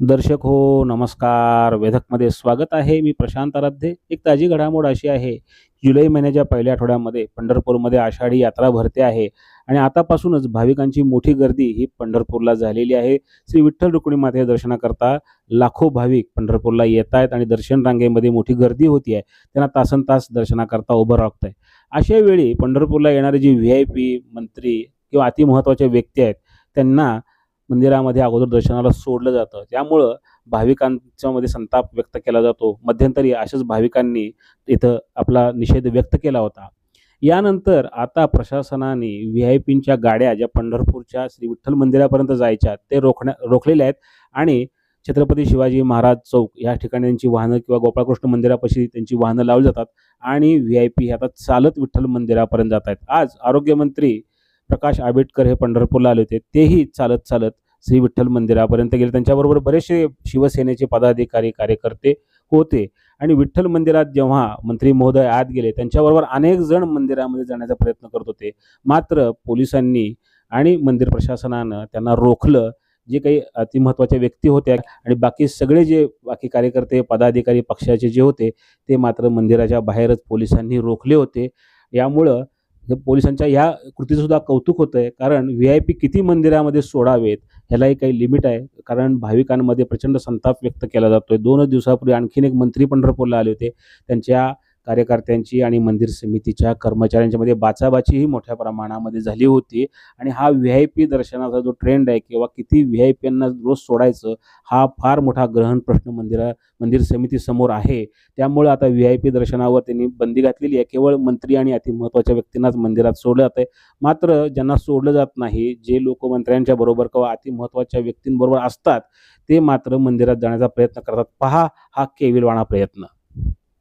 दर्शक हो नमस्कार. वेधकमध्ये स्वागत आहे. मी प्रशांत आराध्ये. एक ताजी घडामोड अशी आहे. जुलै महिन्याच्या पहिल्या आठवड्यामध्ये पंढरपूरमध्ये आषाढी यात्रा भरते आहे आणि आतापासूनच भाविकांची मोठी गर्दी ही पंढरपूरला झालेली आहे. श्री विठ्ठल रुक्मिणी मातेच्या दर्शनाकरता लाखो भाविक पंढरपूरला येत आहेत आणि दर्शन रांगेमध्ये मोठी गर्दी होती आहे. त्यांना तासन तास दर्शनाकरता उभं राखत आहे अशा वेळी पंढरपूरला येणारे जी व्ही आय पी मंत्री किंवा अतिमहत्त्वाचे व्यक्ती आहेत त्यांना मंदिरामध्ये अगोदर दर्शनाला सोडलं जातं. त्यामुळं भाविकांच्या मध्ये संताप व्यक्त केला जातो. मध्यंतरी अशाच भाविकांनी इथं आपला निषेध व्यक्त केला होता. यानंतर आता प्रशासनाने व्ही आय पींच्या गाड्या ज्या पंढरपूरच्या श्री विठ्ठल मंदिरापर्यंत जायच्या ते रोखण्या रोखलेल्या आहेत. आणि छत्रपती शिवाजी महाराज चौक या ठिकाणी त्यांची वाहनं किंवा गोपाळकृष्ण मंदिरापाशी त्यांची वाहनं लावली जातात. आणि व्ही आय पी हे आता चालत विठ्ठल मंदिरापर्यंत जात आहेत. आज आरोग्यमंत्री प्रकाश आंबेडकर हे पंढरपूरला आले होते. तेही चालत चालत श्री विठ्ठल मंदिरापर्यंत गेले. त्यांच्याबरोबर बरेचसे शिवसेनेचे पदाधिकारी कार्यकर्ते होते. आणि विठ्ठल मंदिरात जेव्हा मंत्री महोदय आत गेले त्यांच्याबरोबर अनेक जण मंदिरामध्ये जाण्याचा प्रयत्न करत होते. मात्र पोलिसांनी आणि मंदिर प्रशासनानं त्यांना रोखलं. जे काही अतिमहत्वाच्या व्यक्ती होत्या आणि बाकी सगळे जे बाकी कार्यकर्ते पदाधिकारी पक्षाचे जे होते ते मात्र मंदिराच्या बाहेरच पोलिसांनी रोखले होते. यामुळं पोलिसांच्या ह्या कृतीचं सुद्धा कौतुक होतं आहे कारण व्ही आय पी किती मंदिरामध्ये सोडावेत ह्यालाही काही लिमिट आहे. कारण भाविकांमध्ये प्रचंड संताप व्यक्त केला जातोय. दोनच दिवसापूर्वी आणखीन एक मंत्री पंढरपूरला आले होते. त्यांच्या कार्यकर्त्यांची आणि मंदिर समितीच्या कर्मचाऱ्यांच्यामध्ये बाचाबाचीही मोठ्या प्रमाणामध्ये झाली होती. आणि हा व्ही आय पी दर्शनाचा जो ट्रेंड आहे किंवा किती व्ही आय पींना रोज सोडायचं हा फार मोठा ग्रहण प्रश्न मंदिरा मंदिर समितीसमोर आहे. त्यामुळे आता व्ही आय पी दर्शनावर त्यांनी बंदी घातलेली आहे. केवळ मंत्री आणि अतिमहत्त्वाच्या व्यक्तींनाच मंदिरात सोडलं जातं मात्र ज्यांना सोडलं जात नाही जे लोक मंत्र्यांच्या बरोबर किंवा अतिमहत्त्वाच्या व्यक्तींबरोबर असतात ते मात्र मंदिरात जाण्याचा प्रयत्न करतात. पहा हा केविलवाणा प्रयत्न.